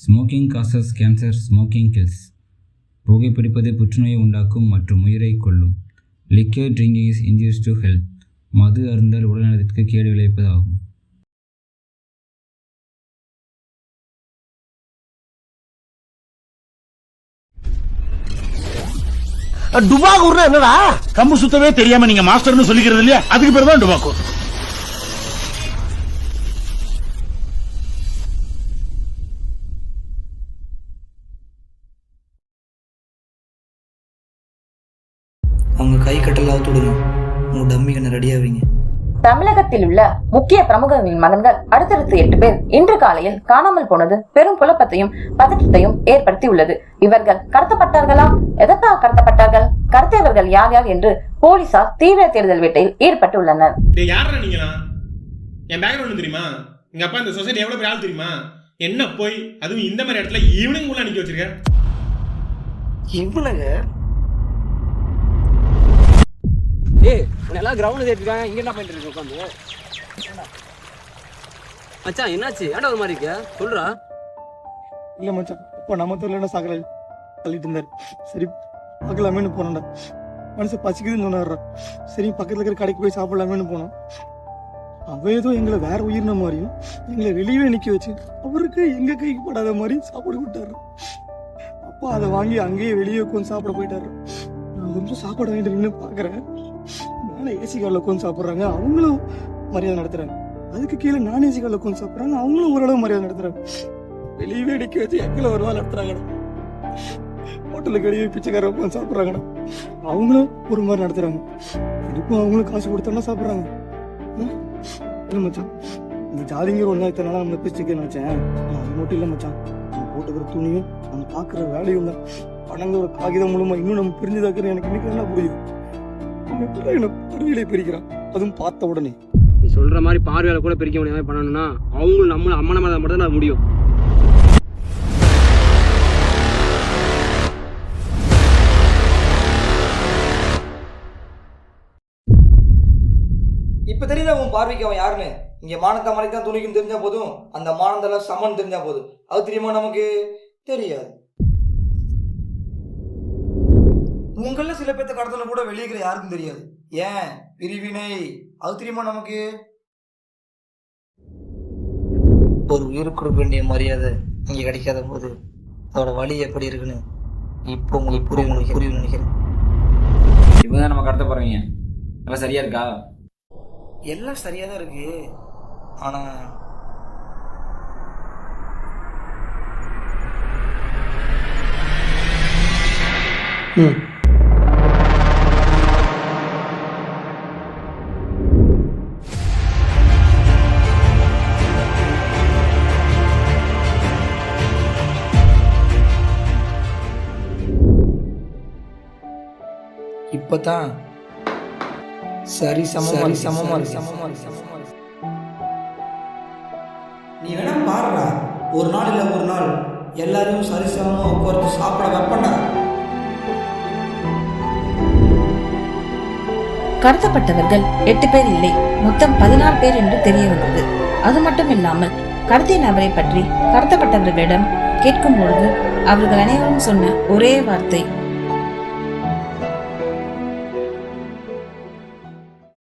Smoking causes cancer smoking kills புகைப்பிடிப்பது புற்றுநோயை உண்டாக்கும் மற்றும் உயிரை கொல்லும். Liquor drinking is injurious to health மது அருந்தல் உடல்நலத்திற்கு கேடு விளைவிப்பது ஆகும் டுபாகூர்னா என்னடா? கம்பு சுத்தவே தெரியாம நீங்க மாஸ்டர்னு சொல்லிக்கிறது இல்லையா? அதுக்கு பேர் தான் டுபாக்கூர் அவங்க கை கட்டல அவுத்து விடுங்க உங்க டம்மி கண்ண ரெடியாவீங்க தமிழகத்தில் உள்ள முக்கிய பிரமுகர்களின் மகன்கள் அடுத்தடுத்து எட்டு பேர் இன்று காலையில் காணாமல் போனது பெரும் குழப்பத்தையும் பதற்றத்தையும் ஏற்படுத்தி உள்ளது இவர்கள் கடத்தப்பட்டார்களா? எதற்காக கடத்தப்பட்டார்கள்? கடத்தியவர்கள் யார் யார் என்று போலீசார் தீவிர தேடுதல் வேட்டையில் ஈடுபட்டுள்ளனர். டேய் யாரா நீங்களா என் பேக்ரவுண்ட் தெரியுமா? எங்க அப்பா இந்த சொசைட்டி எவ்வளவு பெரிய ஆள் தெரியுமா? என்ன போய் அதுவும் இந்த மாதிரி இடத்துல ஈவினிங் உள்ள நிக்க வச்சிருக்க? இவனுங்க ஏய் உன்னெல்லாம் கிரவுண்ட் தேடிருக்காங்க இங்க என்ன பண்ணிட்டு இருக்கு உட்காந்து? மச்சான் என்னாச்சு? ஏன்டா ஒரு மாதிரி இருக்க? சொல்றா. இல்ல மச்சான் இப்போ நம்ம தெருல சாக்கடை தள்ளிட்டு இருந்தாரு. சரி பார்க்கலாமேன்னு போனோம்டா. மனசு பசிக்குதுன்னு சொன்னார் சரி பக்கத்துல இருக்கிற கடைக்கு போய் சாப்பிடலாமேன்னு போனோம். அவ ஏதோ எங்களை வேற உயிரின மாதிரியும் எங்களை வெளியே நிக்க வச்சு அவருக்கு எங்க கைக்கு படாத மாதிரி சாப்பாடு விட்டாரு. அப்பா அதை வாங்கி அங்கேயே வெளியே உட்காந்து சாப்பிட போயிட்டாரு. நான் கொஞ்சம் சாப்பாடு வாங்கிட்டு நின்று பாக்குறேன் ஆனால் ஏசி காரில் உட்காந்து சாப்பிட்றாங்க. அவங்களும் மரியாதை நடத்துறாங்க. அதுக்கு கீழே நான் ஏசி காரில் உட்காந்து சாப்பிட்றாங்க. அவங்களும் ஓரளவு மரியாதை நடத்துறாங்க. வெளியவே அடிக்க வச்சு எங்களை ஒரு நாள் நடத்துறாங்கடா. ஹோட்டலுக்கு வெளியே பிச்சைக்கார உட்காந்து சாப்பிட்றாங்கடா. அவங்களும் ஒரு மாதிரி நடத்துறாங்க. இதுக்கும் அவங்களும் காசு கொடுத்தோன்னா சாப்பிட்றாங்க. இல்லை மச்சான். இந்த ஜாதிங்கிற ஒன்றா இத்தனை நாளாக நம்மளை பிரிச்சுக்கன்னு வச்சேன் அது மட்டும் இல்லை மச்சான். நம்ம போட்டுக்கிற துணியும் நம்ம பார்க்குற வேலையும் தான் பணங்கிற ஒரு காகிதம் மூலமா இன்னும் நம்ம பிரிஞ்சுதாக்குற எனக்கு இன்னைக்கு நல்லா புரியுது. என்னை பிரிக்கிறான். அதுவும் பார்த்த உடனே. நீ சொல்ற மாதிரி பார்வையால கூட பிரிக்க முடியாம பண்ணணும்னா அவங்களும் நம்மள அம்மன மாதிரி மட்டும் தான் முடியும். இப்ப தெரியல உன் பார்வைக்கு அவன் யாருன்னு? இங்க மானத்த மாதிரி தான் துணிக்கும் தெரிஞ்சா போதும் அந்த மானந்தெல்லாம் சமன் தெரிஞ்சா போதும். அது தெரியுமா நமக்கு? தெரியாது. உங்கள சில பேர்த்த கடத்தல கூட வெளியேக்கிற யாருக்கும் தெரியாது. ஏன்? பிரிவினை. அது தெரியுமா நமக்கு? ஒரு உயிர் கொடுக்க வேண்டிய மரியாதை இங்க கிடைக்காத போது அதோட வழி எப்படி இருக்குன்னு இப்போ உங்களுக்கு புரிய உங்களுக்கு புரியும் நினைக்கிறேன். இவங்க நம்ம கடத்த போறவங்க நல்லா சரியா இருக்கா? எல்லாம் சரியா தான் இருக்கு. ஆனா இப்பதான் சரி சமமா சரி சமமா சமமா சமமா இருக்கு நீ வேணா பாருடா ஒரு நாள் இல்ல ஒரு நாள். எல்லாரையும் சரிசமமா உட்கார்ந்து சாப்பிட வைப்பண்டா. கடத்தப்பட்டவர்கள் எட்டு பேர் இல்லை. மொத்தம் பதினாறு பேர் என்று தெரிய வந்தது. அது மட்டும் இல்லாமல் கடத்திய நபரை பற்றி கடத்தப்பட்டவர்களிடம் கேட்கும் பொழுது அவர்கள் அனைவரும் சொன்ன ஒரே வார்த்தை